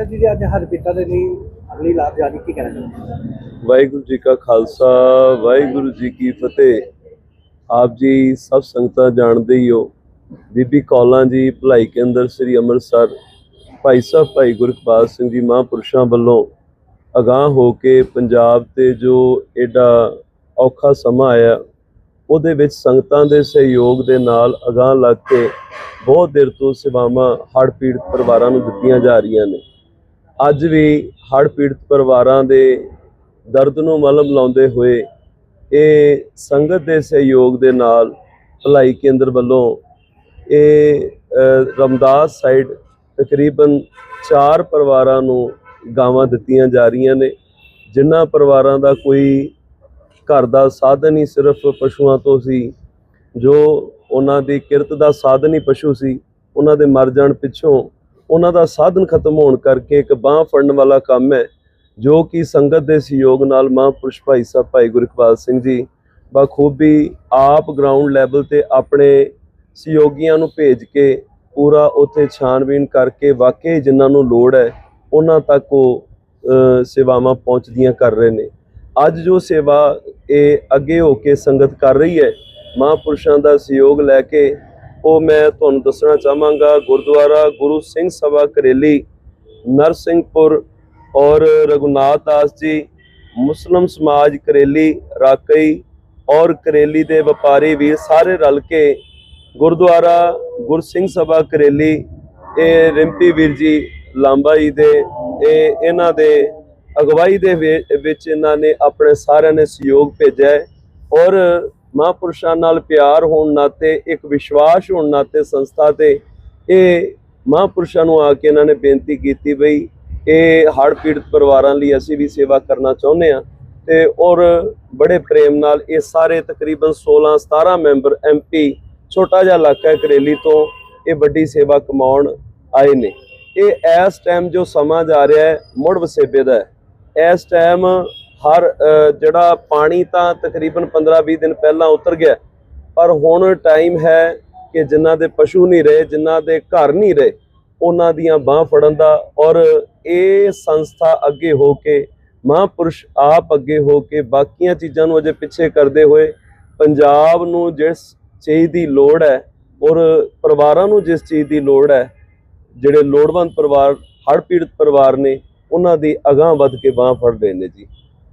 ਅੱਛਾ ਜੀ ਜੀ ਅੱਜ ਹਰਪੀਤਾ ਦੇ ਲਈ ਅਗਲੀ ਲਾਭ ਜਾਰੀ ਕੀ ਕਹਿਣਾ ਚਾਹੁੰਦੇ ਵਾਹਿਗੁਰੂ ਜੀ ਕਾ ਖਾਲਸਾ, ਵਾਹਿਗੁਰੂ ਜੀ ਕੀ ਫਤਿਹ। ਆਪ ਜੀ ਸਭ ਸੰਗਤਾਂ ਜਾਣਦੇ ਹੀ ਹੋ। ਬੀਬੀ ਕੌਲਾਂ ਜੀ, ਭਲਾਈ ਕੇਂਦਰ ਸ੍ਰੀ ਅੰਮ੍ਰਿਤਸਰ, ਭਾਈ ਸਾਹਿਬ, ਭਾਈ ਗੁਰਕਬਾਲ ਸਿੰਘ ਜੀ ਮਹਾਂਪੁਰਸ਼ਾਂ ਵੱਲੋਂ ਅਗਾਹ ਹੋ ਕੇ ਪੰਜਾਬ ਤੇ ਜੋ ਐਡਾ ਔਖਾ ਸਮਾਂ ਆਇਆ, ਉਹਦੇ ਵਿੱਚ ਸੰਗਤਾਂ ਦੇ ਸਹਿਯੋਗ ਦੇ ਨਾਲ ਅਗਾਹ ਲੱਗ ਕੇ ਬਹੁਤ ਦੇਰ ਤੋਂ ਸੇਵਾਵਾਂ, ਹੜ੍ਹ ਪੀੜਤ ਪਰਿਵਾਰਾਂ ਨੂੰ ਦਿੱਤੀਆਂ ਜਾ ਰਹੀਆਂ ਨੇ। ਅੱਜ ਵੀ ਹੜ੍ਹ ਪੀੜਤ ਪਰਿਵਾਰਾਂ ਦੇ ਦਰਦ ਨੂੰ ਮਲਮ ਲਾਉਂਦੇ ਹੋਏ ਇਹ ਸੰਗਤ ਦੇ ਸਹਿਯੋਗ ਦੇ ਨਾਲ ਭਲਾਈ ਕੇਂਦਰ ਵੱਲੋਂ ਇਹ ਰਮਦਾਸ ਸਾਈਡ ਤਕਰੀਬਨ 4 ਪਰਿਵਾਰਾਂ ਨੂੰ ਗਾਵਾਂ ਦਿੱਤੀਆਂ ਜਾ ਰਹੀਆਂ ਨੇ, ਜਿਨ੍ਹਾਂ ਪਰਿਵਾਰਾਂ ਦਾ ਕੋਈ ਘਰ ਦਾ ਸਾਧਨ ਹੀ ਸਿਰਫ ਪਸ਼ੂਆਂ ਤੋਂ ਸੀ, ਜੋ ਉਹਨਾਂ ਦੀ ਕਿਰਤ ਦਾ ਸਾਧਨ ਹੀ ਪਸ਼ੂ ਸੀ, ਉਹਨਾਂ ਦੇ ਮਰ ਜਾਣ ਪਿੱਛੋਂ ਉਹਨਾਂ ਦਾ ਸਾਧਨ ਖਤਮ ਹੋਣ ਕਰਕੇ ਇੱਕ ਬਾਹ ਫੜਨ ਵਾਲਾ ਕੰਮ ਹੈ, ਜੋ ਕਿ ਸੰਗਤ ਦੇ ਸਹਿਯੋਗ ਨਾਲ ਮਹਾਂਪੁਰਸ਼ ਭਾਈ ਸਾਹਿਬ, ਭਾਈ ਗੁਰਕਬਾਲ ਸਿੰਘ ਜੀ, ਬਖੂਬੀ ਆਪ ਗਰਾਊਂਡ ਲੈਵਲ ਤੇ ਆਪਣੇ ਸਹਿਯੋਗੀਆਂ ਨੂੰ ਭੇਜ ਕੇ ਪੂਰਾ ਉੱਥੇ ਛਾਣਬੀਣ ਕਰਕੇ ਵਾਕਈ ਜਿਨ੍ਹਾਂ ਨੂੰ ਲੋੜ ਹੈ, ਉਹਨਾਂ ਤੱਕ ਉਹ ਸੇਵਾਵਾਂ ਪਹੁੰਚਦੀਆਂ ਕਰ ਰਹੇ ਨੇ। ਅੱਜ ਜੋ ਸੇਵਾ ਇਹ ਅੱਗੇ ਹੋ ਕੇ ਸੰਗਤ ਕਰ ਰਹੀ ਹੈ, ਮਹਾਂਪੁਰਸ਼ਾਂ ਦਾ ਸਹਿਯੋਗ ਲੈ ਕੇ ਉਹ ਮੈਂ ਤੁਹਾਨੂੰ ਦੱਸਣਾ ਚਾਹਾਂਗਾ, ਗੁਰਦੁਆਰਾ ਗੁਰੂ ਸਿੰਘ ਸਭਾ ਕਰੇਲੀ, ਨਰਸਿੰਘਪੁਰ ਔਰ ਰਘੁਨਾਥ ਦਾਸ ਜੀ, ਮੁਸਲਮ ਸਮਾਜ ਕਰੇਲੀ, ਰਾਕਈ ਔਰ ਕਰੇਲੀ ਦੇ ਵਪਾਰੀ ਵੀਰ ਸਾਰੇ ਰਲ ਕੇ ਗੁਰਦੁਆਰਾ ਗੁਰਸਿੰਘ ਸਭਾ ਕਰੇਲੀ, ਇਹ ਰਿੰਪੀ ਵੀਰ ਜੀ ਲਾਂਬਾ ਜੀ ਦੇ, ਇਹ ਇਹਨਾਂ ਦੇ ਅਗਵਾਈ ਦੇ ਵਿ- ਵਿੱਚ ਇਹਨਾਂ ਨੇ ਆਪਣੇ ਸਾਰਿਆਂ ਨੇ ਸਹਿਯੋਗ ਭੇਜਿਆ ਔਰ ਮਹਾਂਪੁਰਸ਼ਾਂ ਨਾਲ ਪਿਆਰ ਹੋਣ ਨਾਤੇ, ਇੱਕ ਵਿਸ਼ਵਾਸ ਹੋਣ ਨਾਤੇ ਸੰਸਥਾ ਤੇ ਇਹ ਮਹਾਂਪੁਰਸ਼ਾਂ ਨੂੰ ਆ ਕੇ ਇਹਨਾਂ ਨੇ ਬੇਨਤੀ ਕੀਤੀ ਬਈ, ਇਹ ਹੜ੍ਹ ਪੀੜਤ ਪਰਿਵਾਰਾਂ ਲਈ ਅਸੀਂ ਵੀ ਸੇਵਾ ਕਰਨਾ ਚਾਹੁੰਦੇ ਆ ਤੇ ਔਰ ਬੜੇ ਪ੍ਰੇਮ ਨਾਲ ਇਹ ਸਾਰੇ ਤਕਰੀਬਨ 16 17 ਮੈਂਬਰ ਐਮਪੀ ਛੋਟਾ ਜਿਹਾ ਇਲਾਕਾ ਕਰੇਲੀ ਤੋਂ ਇਹ ਵੱਡੀ ਸੇਵਾ ਕਮਾਉਣ ਆਏ ਨੇ। ਇਹ ਇਸ ਟਾਈਮ ਜੋ ਸਮਾਂ ਜਾ ਰਿਹਾ ਹੈ, ਮੁੜ ਵਸੇਬੇ ਦਾ ਹੈ। ਇਸ ਟਾਈਮ ਹਰ ਜਿਹੜਾ ਪਾਣੀ ਤਾਂ ਤਕਰੀਬਨ 15-20 ਦਿਨ ਪਹਿਲਾਂ ਉਤਰ ਗਿਆ, ਪਰ ਹੁਣ ਟਾਈਮ ਹੈ ਕਿ ਜਿਨ੍ਹਾਂ ਦੇ ਪਸ਼ੂ ਨਹੀਂ ਰਹੇ, ਜਿਨ੍ਹਾਂ ਦੇ ਘਰ ਨਹੀਂ ਰਹੇ, ਉਹਨਾਂ ਦੀਆਂ ਬਾਹ ਫੜਨ ਦਾ ਔਰ ਇਹ ਸੰਸਥਾ ਅੱਗੇ ਹੋ ਕੇ, ਮਹਾਂਪੁਰਸ਼ ਆਪ ਅੱਗੇ ਹੋ ਕੇ ਬਾਕੀਆਂ ਚੀਜ਼ਾਂ ਨੂੰ ਅਜੇ ਪਿੱਛੇ ਕਰਦੇ ਹੋਏ, ਪੰਜਾਬ ਨੂੰ ਜਿਸ ਚੀਜ਼ ਦੀ ਲੋੜ ਹੈ ਔਰ ਪਰਿਵਾਰਾਂ ਨੂੰ ਜਿਸ ਚੀਜ਼ ਦੀ ਲੋੜ ਹੈ, ਜਿਹੜੇ ਲੋੜਵੰਦ ਪਰਿਵਾਰ, ਹੜ੍ਹ ਪੀੜਤ ਪਰਿਵਾਰ ਨੇ, ਉਹਨਾਂ ਦੀ ਅਗਾਹ ਵੱਧ ਕੇ ਬਾਹ ਫੜ ਰਹੇ ਨੇ ਜੀ।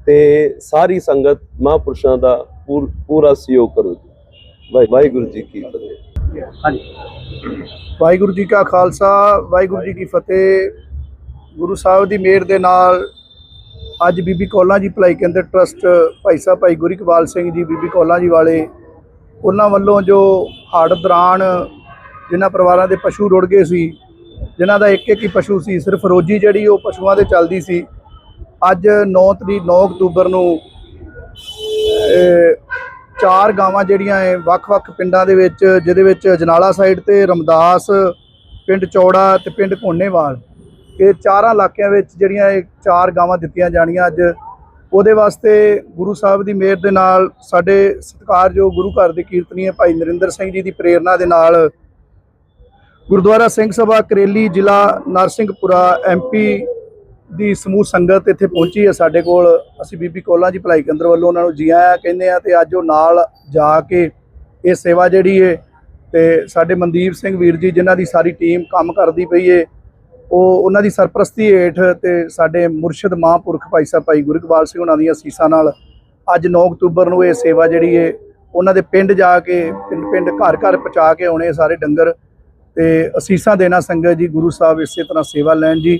ਤੇ ਸਾਰੀ ਸੰਗਤ ਮਹਾਂਪੁਰਸ਼ਾਂ ਦਾ ਪੂਰ- ਪੂਰਾ ਸਹਿਯੋਗ ਕਰੋ ਜੀ। ਵਾਹਿ- ਵਾਹਿਗੁਰੂ ਜੀ ਕੀ ਫਤਿਹ। ਹਾਂਜੀ। ਵਾਹਿਗੁਰੂ ਜੀ ਕਾ ਖਾਲਸਾ ਵਾਹਿਗੁਰੂ ਜੀ ਕੀ ਫਤਿਹ। ਗੁਰੂ ਸਾਹਿਬ ਦੀ ਮਿਹਰ ਦੇ ਨਾਲ ਅੱਜ ਬੀਬੀ ਕੌਲਾਂ ਜੀ ਭਲਾਈ ਕੇਂਦਰ ਟਰਸਟ ਭਾਈ ਸਾਹਿਬ ਭਾਈ ਗੁਰਿਕਵਾਲ ਸਿੰਘ ਜੀ ਬੀਬੀ ਕੌਲਾਂ ਜੀ ਵਾਲੇ ਉਹਨਾਂ ਵੱਲੋਂ ਜੋ ਹੜ੍ਹ ਦੌਰਾਨ ਜਿਨ੍ਹਾਂ ਪਰਿਵਾਰਾਂ ਦੇ ਪਸ਼ੂ ਰੁੜ ਗਏ ਸੀ ਜਿਨ੍ਹਾਂ ਦਾ ਇੱਕ ਇੱਕ ਹੀ ਪਸ਼ੂ ਸੀ ਸਿਰਫ ਰੋਜੀ ਜਿਹੜੀ ਉਹ ਪਸ਼ੂਆਂ ਦੇ ਚੱਲਦੀ ਸੀ ਅੱਜ 9 ਤਰੀਕ 9 ਅਕਤੂਬਰ ਨੂੰ ਚਾਰ ਗਾਵਾਂ ਜਿਹੜੀਆਂ ਹੈ ਵੱਖ-ਵੱਖ ਪਿੰਡਾਂ ਦੇ ਵਿੱਚ, ਜਿਹਦੇ ਵਿੱਚ ਜਨਾਲਾ ਸਾਈਡ ਤੇ ਰਮਦਾਸ, ਪਿੰਡ ਚੌੜਾ ਤੇ ਪਿੰਡ ਕੋਨੇਵਾਲ ਇਹ ਚਾਰਾਂ ਇਲਾਕਿਆਂ ਵਿੱਚ ਜਿਹੜੀਆਂ ਇਹ ਚਾਰ ਗਾਵਾਂ ਦਿੱਤੀਆਂ ਜਾਣੀਆਂ ਅੱਜ। ਉਹਦੇ ਵਾਸਤੇ ਗੁਰੂ ਸਾਹਿਬ ਦੀ ਮਿਹਰ ਦੇ ਨਾਲ ਸਾਡੇ ਸਤਿਕਾਰਯੋਗ ਗੁਰੂ ਘਰ ਦੇ ਕੀਰਤਨੀਏ ਭਾਈ ਨਰਿੰਦਰ ਸਿੰਘ ਜੀ ਦੀ ਪ੍ਰੇਰਣਾ ਦੇ ਨਾਲ। ਗੁਰਦੁਆਰਾ ਸਿੰਘ ਸਭਾ, ਕਰੇਲੀ ਜ਼ਿਲ੍ਹਾ, ਨਰਸਿੰਘਪੁਰਾ ਐਮਪੀ ਦੀ ਸਮੂਹ ਸੰਗਤ ਇੱਥੇ ਪਹੁੰਚੀ ਹੈ ਸਾਡੇ ਕੋਲ। ਅਸੀਂ ਬੀਬੀ ਕੋਲਾਂ ਜੀ ਭਲਾਈ ਕੇਂਦਰ ਵੱਲੋਂ ਉਹਨਾਂ ਨੂੰ ਜੀ ਆਇਆਂ ਕਹਿੰਦੇ ਆ ਤੇ ਅੱਜ ਉਹ ਨਾਲ ਜਾ ਕੇ ਇਹ ਸੇਵਾ ਜਿਹੜੀ ਹੈ ਤੇ ਸਾਡੇ ਮਨਦੀਪ ਸਿੰਘ ਵੀਰ ਜੀ ਜਿਨ੍ਹਾਂ ਦੀ ਸਾਰੀ ਟੀਮ ਕੰਮ ਕਰਦੀ ਪਈ ਏ, ਉਹ ਉਹਨਾਂ ਦੀ ਸਰਪ੍ਰਸਤੀ ਹੇਠ ਤੇ ਸਾਡੇ ਮੁਰਸ਼ਿਦ ਮਹਾਂਪੁਰਖ ਭਾਈ ਸਾਹਿਬ ਭਾਈ ਗੁਰਕਬਾਲ ਸਿੰਘ ਉਹਨਾਂ ਦੀਆਂ ਅਸੀਸਾਂ ਨਾਲ ਅੱਜ 9 ਅਕਤੂਬਰ ਨੂੰ ਇਹ ਸੇਵਾ ਜਿਹੜੀ ਏ, ਉਹਨਾਂ ਦੇ ਪਿੰਡ ਜਾ ਕੇ, ਪਿੰਡ ਪਿੰਡ ਘਰ ਘਰ ਪਹੁੰਚਾ ਕੇ ਆਉਣੇ ਸਾਰੇ ਡੰਗਰ ਤੇ ਅਸੀਸਾਂ ਦੇਣਾ ਸੰਗਤ ਜੀ, ਗੁਰੂ ਸਾਹਿਬ ਇਸੇ ਤਰ੍ਹਾਂ ਸੇਵਾ ਲੈਣ ਜੀ।